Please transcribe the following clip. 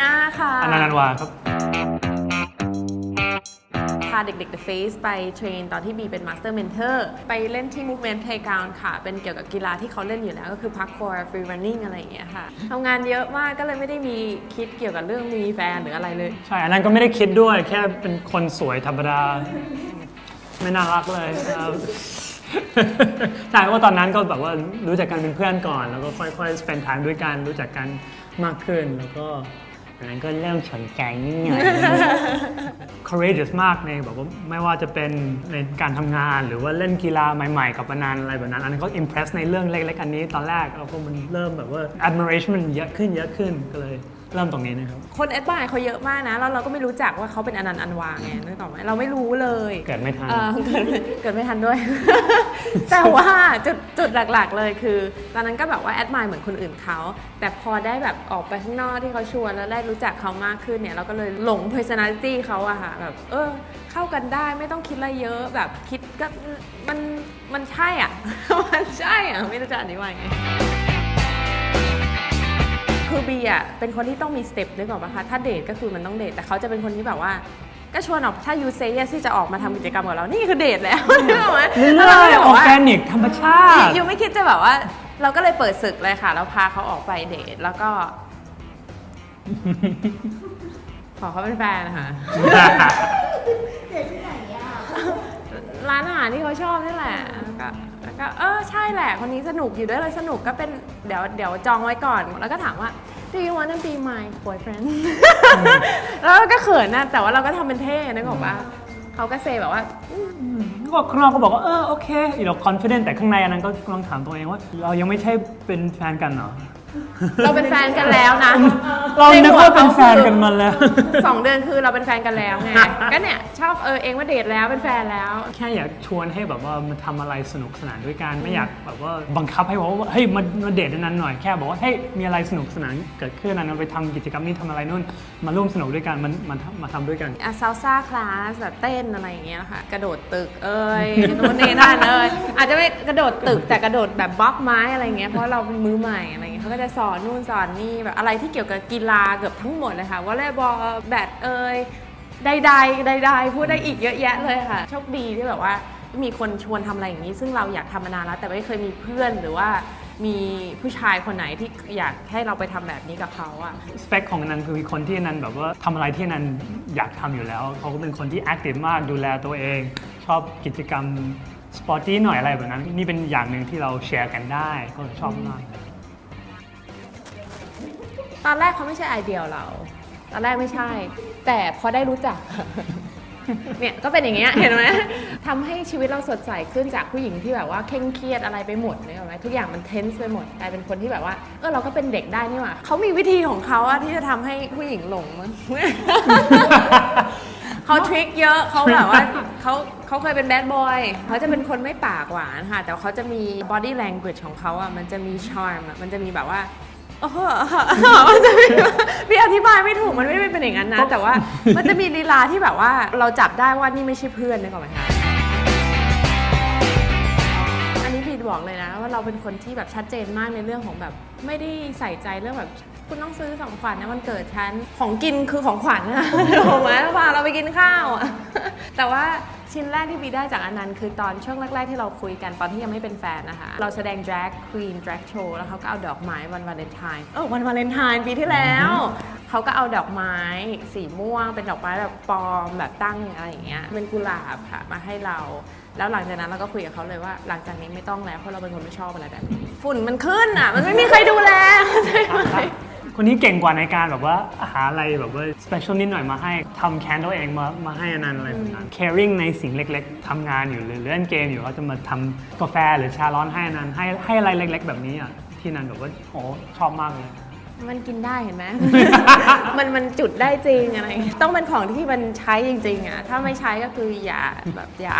น่าค่ะอนันต์วาครับ พาเด็กๆ The Face ไปเทรนตอนที่บีเป็น Master Mentor ไปเล่นที่ Movement Playground ค่ะ เป็นเกี่ยวกับกีฬาที่เขาเล่นอยู่แล้ว ก็คือ Parkour Free Running อะไรอย่างเงี้ยค่ะทำงานเยอะมากก็เลยไม่ได้มีคิดเกี่ยวกับเรื่องมีแฟนหรืออะไรเลย ใช่ อันนั้นก็ไม่ได้คิดด้วย แค่เป็นคนสวยธรรมดา ไม่น่ารักเลยครับ ใช่ว่าตอนนั้นก็แบบว่ารู้จักกันเป็นเพื่อนก่อน แล้วก็ค่อยๆ spend time ด้วยกัน รู้จักกันมากขึ้น แล้วก็ อันนั้นก็เริ่มสนใจนิดหน่อย courageous มากในแบบว่าไม่ว่าจะเป็นในการทำงานหรือว่าเล่นกีฬาใหม่ ๆ กับปนานอะไรแบบนั้น อันนั้นก็ impress ในเรื่องเล็กๆอันนี้ตอนแรกแล้วก็มันเริ่มแบบว่า admiration มันเยอะขึ้นเยอะขึ้นก็เลย เริ่มตรงนี้นะครับ คนแอดบายเขาเยอะมากนะ แล้วเราก็ไม่รู้จักว่าเขาเป็นอนันต์อันวาไงนึกออกไหมเราไม่รู้เลยเกิดไม่ทัน เออเกิดเกิดไม่ทันด้วย แต่ว่าจุดจุดหลักๆเลยคือ ตอนนั้นก็แบบว่าแอดมายเหมือนคนอื่นเขาแต่พอได้แบบออกไปข้างนอกที่เขาชวนแล้วได้รู้จักเขามากขึ้นเนี่ยเราก็เลยหลง personality เขาอะค่ะแบบเออ เข้ากันได้ไม่ต้องคิดอะไรเยอะแบบคิดก็มันมันใช่อะมันใช่อะไม่รู้จะอธิบายไง คือบีอะเป็นคนที่ต้องมีสเต็ปนึกออกปะคะถ้าเดทก็คือมันต้องเดทแต่เขาจะเป็นคนที่แบบว่า ก็ชวนออกถ้ายูเซยที่จะออกมาทำกิจกรรมกับเรานี่คือเดทแล้วนึกออกไหมเรื่แล้วอยก็ๆบอออกว่าแกนิกธรรมชาติ ยูไม่คิดจะแบบว่า เราก็เลยเปิดศึกเลยค่ะ เราพาเขาออกไปเดทแล้วก็ ขอเขาเป็นแฟนนะคะ เดทที่ไหนอะ ร้านอาหารที่เขาชอบนี่แหละแล้วก็แล้ว ก็เออใช่แหละคนนี้สนุกอยู่ด้วยเลยสนุกก็เป็นเดี๋ยวเดี๋ยวจองไว้ก่อน แล้วก็ถามว่า do you want to be my boyfriend แล้วก็เขินนะแต่ว่าเราก็ทำเป็นเท่นะบอกว่าเขาก็เซแบบว่าก็ข้างนอกก็บอกว่าเออโอเคอีเรา confident แต่ข้างในอันนั้นก็กำลังถามตัวเองว่า เรายังไม่ใช่เป็นแฟนกันเหรอ เราเป็นแฟนกันแล้วนะเรานึกว่าเป็นแฟนกันมาแล้ว สองเดือนคือเราเป็นแฟนกันแล้วไง ก็เนี่ยชอบเออเองว่าเดทแล้วเป็นแฟนแล้ว แค่อยากชวนให้แบบว่ามาทำอะไรสนุกสนานด้วยกันไม่อยากแบบว่าบังคับให้บอกว่าเฮ้ยมามาเดทอันนั้นหน่อยแค่บอกว่าเฮ้ยมีอะไรสนุกสนานเกิดขึ้นอันนั้นไปทำกิจกรรมนี้ทำอะไรนู่นมาร่วมสนุกด้วยกันมันมันมาทำด้วยกันอะซาลซ่าคลาสแบบเต้นอะไรอย่างเงี้ยค่ะกระโดดตึกเอ้ยนู่นนี่นั่นเอ้ยอาจจะไม่กระโดดตึกแต่กระโดดแบบบล็อกไม้อะไรเงี้ยเพราะเราเป็นมือใหม่อะไรเงี้ ยเขาก็จะสอนนู่นสอนนี่แบบอะไรที่เกี่ยวกับกีฬาเกือบทั้งหมดเลยค่ะวอลเลย์บอลแบดเอ้ยใดๆใดๆพูดได้อีกเยอะแยะเลยค่ะโชคดีที่แบบว่ามีคนชวนทำอะไรอย่างนี้ ซึ่งเราอยากทำมานานแล้ว แต่ไม่เคยมีเพื่อนหรือว่ามีผู้ชายคนไหนที่อยากให้เราไปทำแบบนี้กับเขาอะสเปคของนันคือคนที่นันแบบว่าทำอะไรที่นันอยากทำอยู่แล้ว เขาก็เป็นคนที่แอคทีฟมากดูแลตัวเอง ชอบกิจกรรมสปอร์ตี้หน่อยอะไรแบบนั้น นี่เป็นอย่างหนึ่งที่เราแชร์กันได้ก็ชอบมาก ตอนแรกเขาไม่ใช่ไอเดียเรา ตอนแรกไม่ใช่ แต่พอได้รู้จัก เนี่ยก็เป็นอย่างเงี้ยเห็นไหมทำให้ชีวิตเราสดใสขึ้นจากผู้หญิงที่แบบว่าเคร่งเครียดอะไรไปหมดเนี่ยหรอกไหมทุกอย่างมันเทนส์ไปหมดกลายเป็นคนที่แบบว่าเออเราก็เป็นเด็กได้นี่หว่าเขามีวิธีของเขาอะที่จะทำให้ผู้หญิงหลงมั้ง เขาทริคเยอะเขาแบบว่าเขาเขาเคยเป็นแบดบอยเขาจะเป็นคนไม่ปากหวานค่ะ แต่เขาจะมี body language ของเขาอะมันจะมี charm อะมันจะมีแบบว่า โอ้โหมันจะมีพี่อธิบายไม่ถูกมันไม่ได้เป็นอย่างนั้นนะ แต่ว่ามันจะมีลีลาที่แบบว่าเราจับได้ว่านี่ไม่ใช่เพื่อนนึกออกไหมคะอันนี้พีดบอกเลยนะ ว่าเราเป็นคนที่แบบชัดเจนมากในเรื่องของแบบ ไม่ได้ใส่ใจเรื่องแบบคุณต้องซื้อของขวัญนะมันเกิดฉันของกินคือของขวัญนะถูกไหมพาเราไปกินข้าวอะแต่ว่า ชิ้นแรกที่บีได้จากอันนั้นคือตอนช่วงแรกๆที่เราคุยกันตอนที่ยังไม่เป็นแฟนนะคะ เราแสดง drag queen drag show แล้วเขาก็เอาดอกไม้วันวาเลนไทน์เออวันวาเลนไทน์ปีที่แล้วเขาก็เอาดอกไม้สีม่วง เป็นดอกไม้แบบปลอมแบบตั้งอะไรอย่างเงี้ยเป็นกุหลาบค่ะมาให้เรา แล้วหลังจากนั้นเราก็คุยกับเขาเลยว่า หลังจากนี้ไม่ต้องแล้วเพราะเราเป็นคนไม่ชอบอะไรแบบนี้ฝุ่นมันขึ้นอะ มันไม่มีใครดูแลเข้าใจไหม คนนี้เก่งกว่าในการแบบว่าหาอะไรแบบว่า special นิดหน่อยมาให้ทำแคนตัวเองมามาให้อันนั้นอะไรแบบนั้น caring ในสิ่งเล็กๆทำงานอยู่หรือเล่นเกมอยู่เขาจะมาทำกาแฟหรือชาร้อนให้อันนั้นให้ให้อะไรเล็ก ๆ แบบนี้อะที่นันแบบว่าโอ้ชอบมากเลยมันกินได้เห็นไหม มันมันจุดได้จริงอะไรอย่างเงี้ยต้องเป็นของที่มันใช้จริงๆอะ ถ้าไม่ใช้ก็คืออย่าแบบอย่า